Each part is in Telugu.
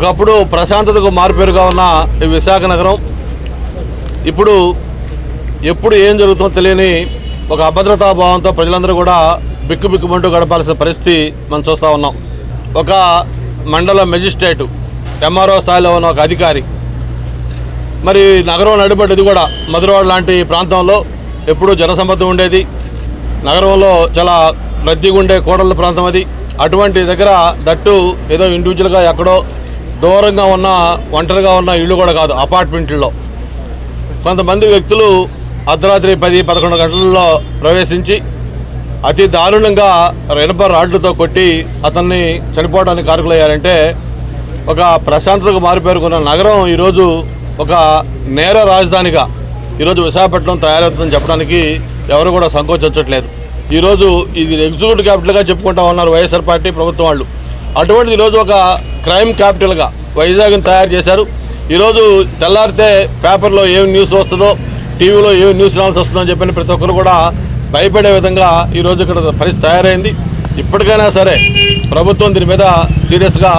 ఒకప్పుడు ప్రశాంతతకు మారుపేరుగా ఉన్న ఈ విశాఖ నగరం ఇప్పుడు ఎప్పుడు ఏం జరుగుతుందో తెలియని ఒక అభద్రతా భావంతో ప్రజలందరూ కూడా బిక్కుబిక్కుమంటూ గడపాల్సిన పరిస్థితి మనం చూస్తూ ఉన్నాం. ఒక మండల మెజిస్ట్రేటు ఎంఆర్ఓ స్థాయిలో ఉన్న ఒక అధికారి మరి నగరం నడిపడ్డది కూడా మధురవాడ లాంటి ప్రాంతంలో ఎప్పుడూ జనసమ్మతి ఉండేది. నగరంలో చాలా రద్దీగా ఉండే కోడళ్ళ ప్రాంతం అది. అటువంటి దగ్గర దట్టు ఏదో ఇండివిజువల్గా ఎక్కడో దూరంగా ఉన్న ఒంటరిగా ఉన్న ఇళ్ళు కూడా కాదు అపార్ట్మెంట్లో కొంతమంది వ్యక్తులు అర్ధరాత్రి పది పదకొండు గంటల్లో ప్రవేశించి అతి దారుణంగా ఇనప రాడ్లతో కొట్టి అతన్ని చనిపోవడానికి కారకులయ్యారంటే ఒక ప్రశాంతతకు మారిపేరుకున్న నగరం ఈరోజు ఒక నేర రాజధానిగా ఈరోజు విశాఖపట్నం తయారవుతుందని చెప్పడానికి ఎవరు కూడా సంకోచించట్లేదు. ఈరోజు ఇది ఎగ్జిక్యూటివ్ క్యాపిటల్గా చెప్పుకుంటా ఉన్నారు వైఎస్ఆర్ పార్టీ ప్రభుత్వం వాళ్ళు. అటువంటిది ఈరోజు ఒక క్రైమ్ క్యాపిటల్గా వైజాగ్ని తయారు చేశారు. ఈరోజు తెల్లారితే పేపర్లో ఏం న్యూస్ వస్తుందో టీవీలో ఏం న్యూస్ రావాల్సి వస్తుందో అని చెప్పిన ప్రతి ఒక్కరు కూడా భయపడే విధంగా ఈరోజు ఇక్కడ పరిస్థితి తయారైంది. ఇప్పటికైనా సరే ప్రభుత్వం దీని మీద సీరియస్గా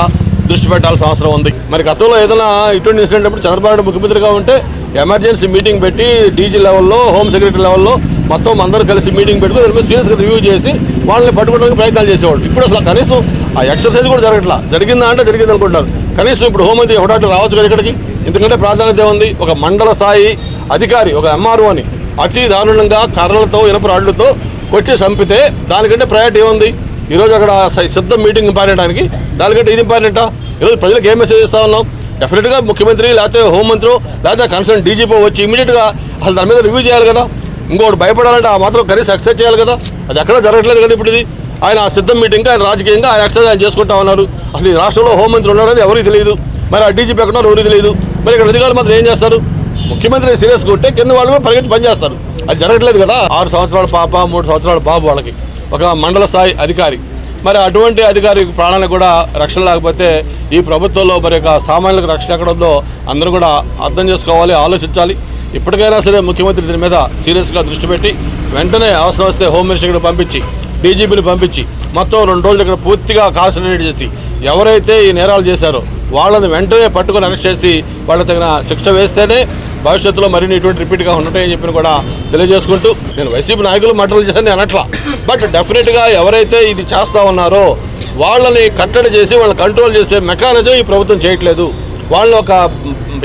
దృష్టి పెట్టాల్సిన అవసరం ఉంది. మరి గతంలో ఏదైనా ఇటువంటి ఇన్సిడెంట్ అప్పుడు చంద్రబాబు ముఖ్యమంత్రిగా ఉంటే ఎమర్జెన్సీ మీటింగ్ పెట్టి డీజీ లెవెల్లో హోమ్ సెక్రటరీ లెవెల్లో మొత్తం అందరూ కలిసి మీటింగ్ పెట్టుకుని దాని మీద సీరియస్గా రివ్యూ చేసి వాళ్ళని పట్టుకోవడానికి ప్రయత్నాలు చేసేవాళ్ళు. ఇప్పుడు అసలు కనీసం ఆ ఎక్సర్సైజ్ కూడా జరగట్లా. జరిగిందా అంటే జరిగింది అనుకుంటారు కనీసం ఇప్పుడు హోంమంత్రి ఒకటి రావచ్చు కదా ఇక్కడికి. ఎందుకంటే ప్రాధాన్యత ఉంది ఒక మండల స్థాయి అధికారి ఒక ఎంఆర్ఓ అని అతి దారుణంగా కర్రలతో ఇనప రాళ్ళతో కొట్టి చంపితే దానికంటే ప్రయారిటీ ఏముంది? ఈరోజు అక్కడ సిద్ధం మీటింగ్ ఇంపార్టెంటానికి దానికంటే ఇది ఇంపార్టెంటా ఈరోజు ప్రజలకు ఏం మెసేజ్ ఇస్తా ఉన్నాం? డెఫినెట్గా ముఖ్యమంత్రి లేకపోతే హోంమంత్రి లేకపోతే కన్సర్న్ డీజీపీ వచ్చి ఇమీడియట్గా అసలు దాని మీద రివ్యూ చేయాలి కదా? ఇంకోటి భయపడాలంటే ఆ మాత్రం కనీసం ఎక్సైజ్ చేయాలి కదా. అది ఎక్కడ జరగట్లేదు కదా ఇప్పుడు ఇది. ఆయన ఆ సిద్ధం మీటింగ్ ఆయన రాజకీయంగా ఆయన ఎక్సైజ్ ఆయన చేసుకుంటా ఉన్నారు. అసలు ఈ రాష్ట్రంలో హోంమంత్రి ఉన్నారనేది ఎవరికి తెలియదు. మరి ఆ డీజీపీ ఎక్కడ ఎవరికి తెలియదు. మరి ఇక్కడ అధికారులు మాత్రం ఏం చేస్తారు? ముఖ్యమంత్రి సీరియస్ ఉంటే కింద వాళ్ళు కూడా పరిగెత్తి పనిచేస్తారు. అది జరగట్లేదు కదా. ఆరు సంవత్సరాల పాప మూడు సంవత్సరాల బాబు వాళ్ళకి. ఒక మండల స్థాయి అధికారి. మరి అటువంటి అధికారి ప్రాణాలకు కూడా రక్షణ లేకపోతే ఈ ప్రభుత్వంలో మరి యొక్క సామాన్యులకు రక్షణ ఎక్కడ ఉందో అందరూ కూడా అర్థం చేసుకోవాలి ఆలోచించాలి. ఇప్పటికైనా సరే ముఖ్యమంత్రి దీని మీద సీరియస్గా దృష్టి పెట్టి వెంటనే అవసరం వస్తే హోమ్ మినిస్టర్ పంపించి డీజీపీని పంపించి మొత్తం రెండు రోజులు ఇక్కడ పూర్తిగా కాన్సన్ట్రేట్ చేసి ఎవరైతే ఈ నేరాలు చేశారో వాళ్ళని వెంటనే పట్టుకొని అరెస్ట్ చేసి వాళ్ళ తగిన శిక్ష వేస్తేనే భవిష్యత్తులో మరిన్ని ఇటువంటి రిపీట్గా ఉంటాయని చెప్పి కూడా తెలియజేసుకుంటూ నేను వైసీపీ నాయకులు మంటలు చేశాను అనట్లా. బట్ డెఫినెట్గా ఎవరైతే ఇది చేస్తా ఉన్నారో వాళ్ళని కట్టడి చేసి వాళ్ళని కంట్రోల్ చేసే మెకానిజం ఈ ప్రభుత్వం చేయట్లేదు. వాళ్ళు ఒక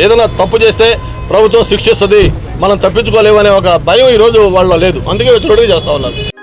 ఏదైనా తప్పు చేస్తే ప్రభుత్వం శిక్షిస్తుంది మనం తప్పించుకోలేమనే ఒక భయం ఈరోజు వాళ్ళలో లేదు. అందుకే వచ్చి చేస్తూ ఉన్నారు.